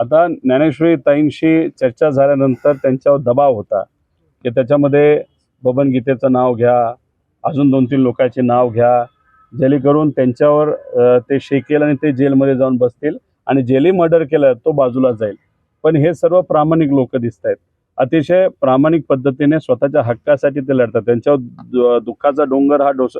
आता ज्ञानेश्वरी ताईंशी चर्चा झाल्यानंतर त्यांच्यावर दबाव होता की त्याच्यामध्ये बबन गीतेचं नाव घ्या अजून दोन तीन लोकांचे नाव घ्या जेणेकरून त्यांच्यावर ते शेकेल आणि ते जेलमध्ये जाऊन बसतील आणि जेली मर्डर केलं तो बाजूला जाईल. पण हे सर्व प्रामाणिक लोक दिसत आहेत. अतिशय प्रामाणिक पद्धतीने स्वतःच्या हक्कासाठी ते लढतात. त्यांच्यावर दु- दुःखाचा डोंगर हा डोस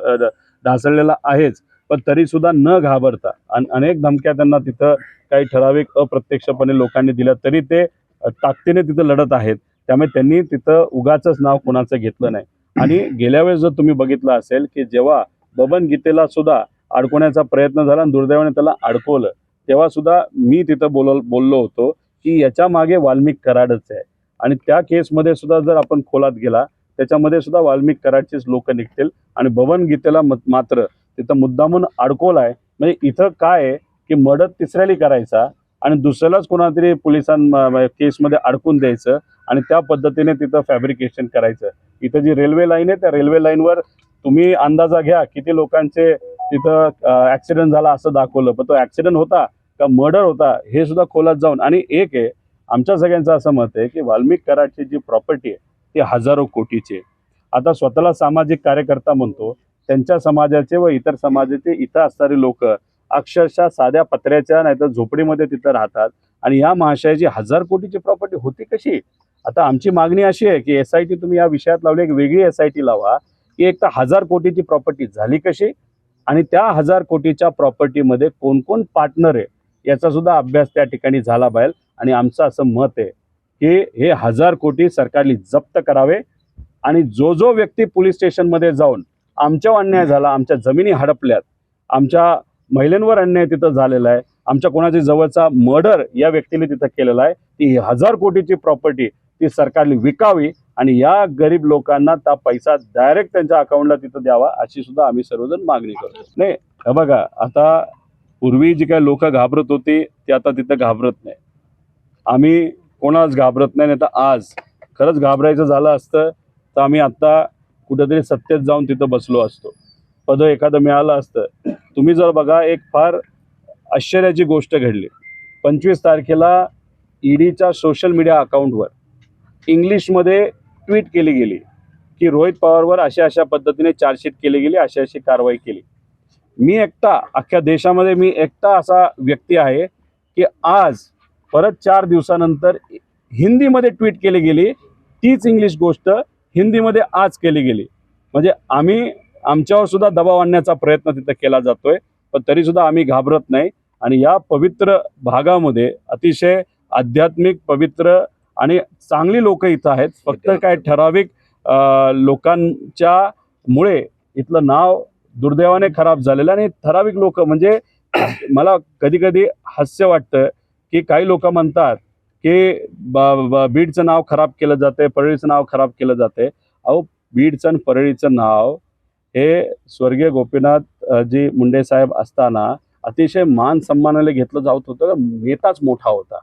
ढासळलेला आहेच. पण तरी सुद्धा न घाबरता अन अनेक धमक्या त्यांना तिथं काही ठराविक अप्रत्यक्षपणे लोकांनी दिल्या तरी ते ताकदीने तिथं लढत आहेत. त्यामुळे त्यांनी तिथं उगाचच नाव कोणाचं घेतलं नाही. आणि गेल्या वेळेस जर तुम्ही बघितलं असेल की जेव्हा बबन गीतेला सुद्धा अडकवण्याचा प्रयत्न झाला आणि दुर्दैवाने त्याला अडकवलं तेव्हा सुद्धा मी तिथं बोल बोललो होतो की याच्या मागे वाल्मिक कराडच आहे. आणि त्या केसमध्ये सुद्धा जर आपण खोलात गेला त्याच्यामध्ये सुद्धा वाल्मिक कराडचेच लोक निघतील आणि बबन गीतेला मात्र तिथं मुद्दामून अडकवलाय म्हणजे इथं काय आहे की मदत तिसऱ्याला करायचा आणि दुसऱ्यालाच कोणातरी पोलिसां केसमध्ये अडकून द्यायचं आणि त्या पद्धतीने तिथं फॅब्रिकेशन करायचं. इथं जी रेल्वे लाईन आहे त्या रेल्वे लाईनवर तुम्ही अंदाजा घ्या किती लोकांचे तिथं ॲक्सिडेंट झाला असं दाखवलं. पण तो ॲक्सिडेंट होता का मर्डर होता हे सुद्धा खोलात जाऊन. आणि एक आहे आमच्या सगळ्यांचं असं मत आहे की वाल्मिक कराडची जी प्रॉपर्टी आहे ती हजारो कोटीची आहे. आता स्वतःला सामाजिक कार्यकर्ता म्हणतो त्यांच्या समाजाचे व इतर समाजाचे इथं असणारे लोक अक्षरशः साध्या पत्र्याच्या नाहीतर झोपडीमध्ये तिथं राहतात. आणि या महाशयाची हजार कोटीची प्रॉपर्टी होती कशी? आता आमची मागणी अशी आहे की एस आय टी तुम्ही या विषयात लावली एक वेगळी एस आय टी लावा. की एक तर हजार कोटीची प्रॉपर्टी झाली कशी? आणि त्या हजार कोटीच्या प्रॉपर्टीमध्ये कोण कोण पार्टनर आहे? याचा सुद्धा अभ्यास त्या ठिकाणी झाला पाहिजे. आणि आमचं असं मत आहे की हे हजार कोटी सरकारने जप्त करावे. आणि जो जो व्यक्ती पोलीस स्टेशनमध्ये जाऊन आमच्यावर अन्याय झाला आमच्या जमिनी हडपल्यात. आमच्या महिलांवर अन्याय तिथं झालेला आहे. आमच्या कोणाच्या जवळचा मर्डर या व्यक्तीने तिथं केलेला आहे. ती हजार कोटीची प्रॉपर्टी ती सरकारने विकावी आणि या गरीब लोकांना त्या पैसा डायरेक्ट त्यांच्या अकाउंटला तिथं द्यावा अशी सुद्धा आम्ही सर्वजण मागणी करतो. नाही बघा आता पूर्वी जी काही लोक घाबरत होती ती आता तिथं घाबरत नाही. आम्ही कोणाच घाबरत नाही नाही तर आज. खरंच घाबरायचं झालं असतं तर आम्ही आत्ता कुठेतरी सत्तेत जाऊन तिथं बसलो असतो. पद एखादं मिळालं असतं. तुम्ही जर बघा एक फार आश्चर्याची गोष्ट घडली. पंचवीस तारखेला ईडीच्या सोशल मीडिया अकाउंटवर इंग्लिशमध्ये ट्विट केली गेली की रोहित पवारवर अशा अशा पद्धतीने चार्जशीट केली गेली अशी अशी कारवाई केली. मी एकटा अख्ख्या देशामध्ये मी एकटा असा व्यक्ती आहे की आज परत चार दिवसानंतर हिंदीमध्ये ट्विट केली गेली. तीच इंग्लिश गोष्ट हिंदीमध्ये आज केली गेली. म्हणजे आम्ही आमच्यावर सुद्धा दबाव आणण्याचा प्रयत्न तिथं केला जातोय पण तरी सुद्धा आम्ही घाबरत नाही. आणि या पवित्र भागामध्ये अतिशय आध्यात्मिक पवित्र आणि चांगली लोक इथं आहेत. फक्त काय ठराविक लोकांच्या मुळे इथलं नाव दुर्दैवाने खराब झालेलं आणि ठराविक लोक म्हणजे मला कधी कधी हास्य वाटतं की काही लोक म्हणतात की बीडचं नाव खराब केलं जाते परळीचं नाव खराब केलं जाते अहो बीडचं आणि परळीचं नाव हे स्वर्गीय गोपीनाथ जी मुंडे साहेब असताना अतिशय मान सन्मानाने घेतलं जात होतं. नेताच मोठा होता.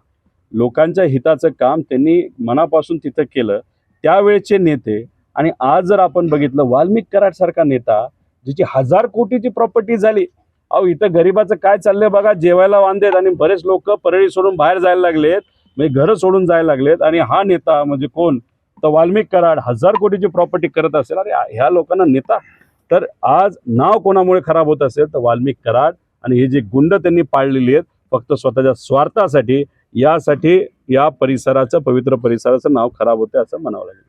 लोकांच्या हिताचं काम त्यांनी मनापासून तिथं केलं. त्यावेळचे नेते आणि आज जर आपण बघितलं वाल्मिक कराडसारखा नेता जिची हजार कोटीची प्रॉपर्टी झाली. अहो इथं गरिबाचं काय चाललंय बघा जेवायला वांदेत आणि बरेच लोक परळी सोडून बाहेर जायला लागलेत. म्हणजे घरं सोडून जायला लागलेत आणि हा नेता म्हणजे कोण? तर वाल्मिक कराड हजार कोटीची प्रॉपर्टी करत असेल. अरे ह्या लोकांना नेता? तर आज नाव कोणामुळे खराब होत असेल? तर वाल्मिक कराड आणि हे जे गुंड त्यांनी पाळलेली आहेत फक्त स्वतःच्या स्वार्थासाठी यासाठी या परिसराचं पवित्र परिसराचं नाव खराब होते असं म्हणावं लागेल.